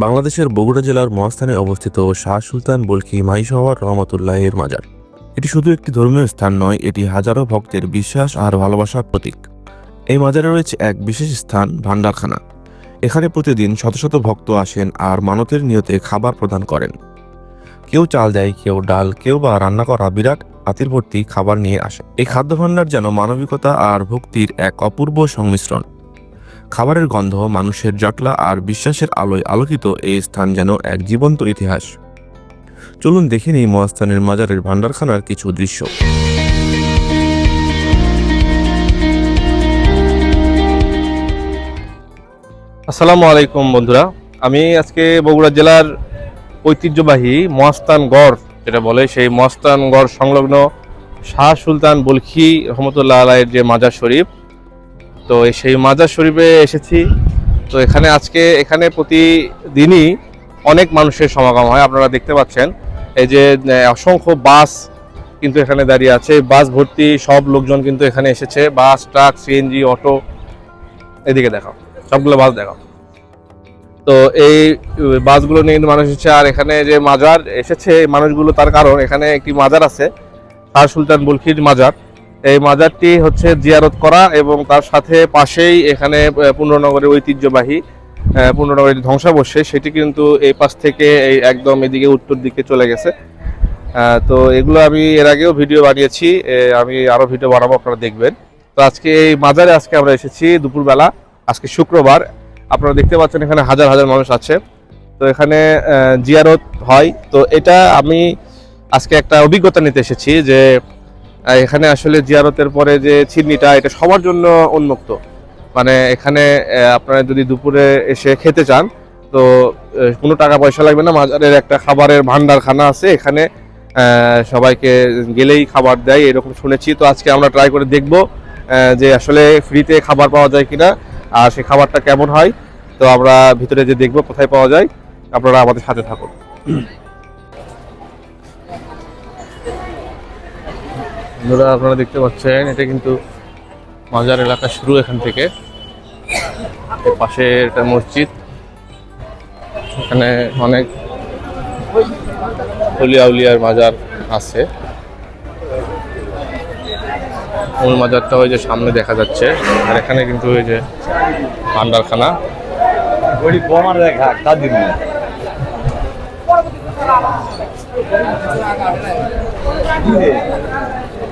বাংলাদেশের বগুড়া জেলার মহাস্থানে অবস্থিত শাহ সুলতান বলকি মাইশহর রহমতুল্লাহের মাজার। এটি শুধু একটি ধর্মীয় স্থান নয়, এটি হাজারো ভক্তের বিশ্বাস আর ভালোবাসার প্রতীক। এই মাজারে রয়েছে এক বিশেষ স্থান ভান্ডারখানা এখানে প্রতিদিন শত শত ভক্ত আসেন আর মানতের নিয়তে খাবার প্রদান করেন। কেউ চাল দেয়, কেউ ডাল, কেউ বা রান্না করা বিরাট পাতিল ভর্তি খাবার নিয়ে আসে। এই খাদ্য ভাণ্ডার যেন মানবিকতা আর ভক্তির এক অপূর্ব সংমিশ্রণ। খাবারের গন্ধ, মানুষের জটলা আর বিশ্বাসের আলোয় আলোকিত এই স্থান যেন এক জীবন্ত ইতিহাস। চলুন দেখে নিই মহাস্থানের মাজারের ভান্ডারখানার কিছু দৃশ্য। আসসালামু আলাইকুম বন্ধুরা। আমি আজকে বগুড়া জেলার ঐতিহ্যবাহী মহাস্তানগড় যেটা বলে সেই মহাস্তানগড় সংলগ্ন শাহ সুলতান বলখি রহমতুল্লাহ আলাইয়ের যে মাজার শরীফ তো সেই মাজার শরীফে এসেছি। তো এখানে আজকে, এখানে প্রতিদিনই অনেক মানুষের সমাগম হয়, আপনারা দেখতে পাচ্ছেন। এই যে অসংখ্য বাস কিন্তু এখানে দাঁড়িয়ে আছে। বাস ভর্তি সব লোকজন কিন্তু এখানে এসেছে। বাস, ট্রাক, সিএনজি, অটো, এদিকে দেখাও। সবগুলো বাস দেখাও। তো এই বাসগুলো নিয়ে কিন্তু মানুষ এসেছে। আর এখানে যে মাজার এসেছে মানুষগুলো তার কারণ এখানে একটি মাজার আছে, শাহ সুলতান বুলখির মাজার। এই মাজারটি হচ্ছে জিয়ারত করা এবং তার সাথে পাশেই এখানে পূর্ণনগরের ঐতিহ্যবাহী পূর্ণনগরের ধ্বংসাবশেষ, সেটি কিন্তু এই পাশ থেকে এই একদম এদিকে উত্তর দিকে চলে গেছে। তো এগুলো আমি এর আগেও ভিডিও বানিয়েছি আমি আরও ভিডিও বানাবো, আপনারা দেখবেন। তো আজকে এই মাজারে আজকে আমরা এসেছি দুপুরবেলা, আজকে শুক্রবার। আপনারা দেখতে পাচ্ছেন এখানে হাজার হাজার মানুষ আছে। তো এখানে জিয়ারত হয়। তো এটা আমি আজকে একটা অভিজ্ঞতা নিতে এসেছি যে এখানে আসলে জিয়ারতের পরে যে চিমনিটা এটা সবার জন্য উন্মুক্ত। মানে এখানে আপনারা যদি দুপুরে এসে খেতে চান, তো কোনো টাকা পয়সা লাগবে না। মাজারের একটা খাবারের ভান্ডারখানা আছে। এখানে সবাইকে গেলেই খাবার দেয়, এরকম শুনেছি। তো আজকে আমরা ট্রাই করে দেখব যে আসলে ফ্রিতে খাবার পাওয়া যায় কিনা, আর সেই খাবারটা কেমন হয়। তো আমরা ভিতরে যে দেখব, কোথায় পাওয়া যায়, আপনারা আমাদের সাথে থাকুন। বন্ধুরা, আপনারা দেখতে পাচ্ছেন, এটা কিন্তু মাজার এলাকা শুরু এখান থেকে। পাশে একটা মসজিদ। এখানে অনেক হলিয়া উলিয়ার মাজার আছে। মূল মাজারটা ওই যে সামনে দেখা যাচ্ছে। আর এখানে কিন্তু ওই যে ভান্ডারখানা। দেখা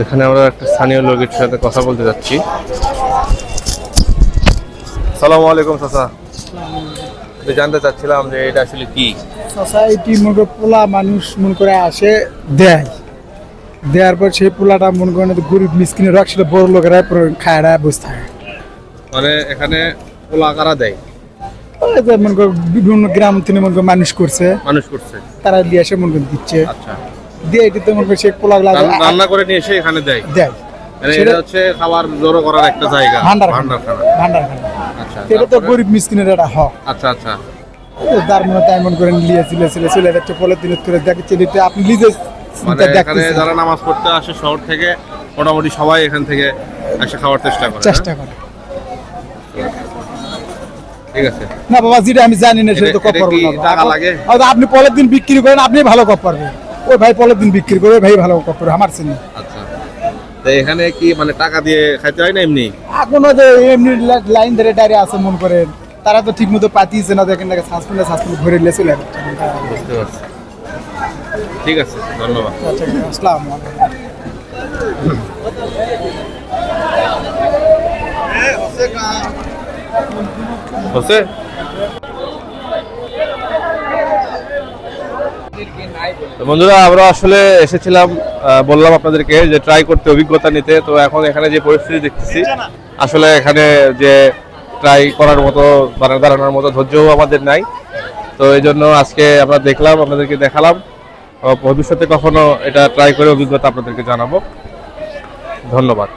এখানে আমরা একটা স্থানীয় লোকের সাথে কথা বলতে যাচ্ছি। সালাম আলাইকুম চাচা। জানতে চাচ্ছিলাম যে এটা আসলে কি? সোসাইটি মনে পোলা মানুষ মন করে আসে দেয়। দেওয়ার পর সেই পোলাটা মন করে গরিব মিসকিনের রাখ সেটা বড় লোকেরা খায়রা বসে থাকে মানে এখানে পোলা কারা দেয়? মনে করে বিভিন্ন গ্রাম থেকে মনে করে মানুষ করছে। মানুষ করছে। তারা দিয়ে এসে মনে করে দিচ্ছে। আচ্ছা। দিয়ে এটিতে মনে করে পোলা রান- রান্না করে নিয়ে এসে এখানে দেয়। দেয়। মানে এটা হচ্ছে খাবার জড়ো করার একটা জায়গা। ভান্ডার ভান্ডার আচ্ছা এটা তো গরিব মিসকিনের একটা হক আচ্ছা আচ্ছা। তার মনে তাই মনে করে নিয়ে চলে চলে চলে যাচ্ছে দিন করে দেখছে এটা আপনি নিজে মানে এখানে যারা নামাজ পড়তে আসে শহর থেকে মোটামুটি সবাই এখান থেকে এসে খাওয়ার চেষ্টা করে চেষ্টা হ্যাঁ? করে। ঠিক আছে। না বাবা যেটা আমি জানি না সেটা তো কপ পারব না টাকা লাগে? আপনি পরের দিন বিক্রি করেন আপনি ভালো কপ পারবেন ওই ভাই পরের দিন বিক্রি করে ওই ভাই ভালো কপ পারবে আমার চিনি। আচ্ছা। তো এখানে কি মানে টাকা দিয়ে খাইতে হয় না এমনি? এখনও যে এমনি লাইন ধরে দাঁড়িয়ে আছে মন করেন। তারা তো ঠিক মতো পাতিয়েছে না দেখেন না সাসপেন্ডে সাসপেন্ড ঘুরে নিয়ে চলে বুঝতে পারছি। ঠিক আছে ধন্যবাদ। আচ্ছা আসসালামু আলাইকুম। হচ্ছে বন্ধুরা, আমরা আসলে এসেছিলাম বললাম আপনাদেরকে যে ট্রাই করতে অভিজ্ঞতা নিতে। তো এখন এখানে যে পরিস্থিতি দেখতেছি, আসলে এখানে যে ট্রাই করার মতো দাঁড়া- দাঁড়ানোর মতো ধৈর্যও আমাদের নাই। তো এই জন্য আজকে আমরা দেখলাম, আপনাদেরকে দেখালাম। ভবিষ্যতে কখনো এটা ট্রাই করে অভিজ্ঞতা আপনাদেরকে জানাব। ধন্যবাদ।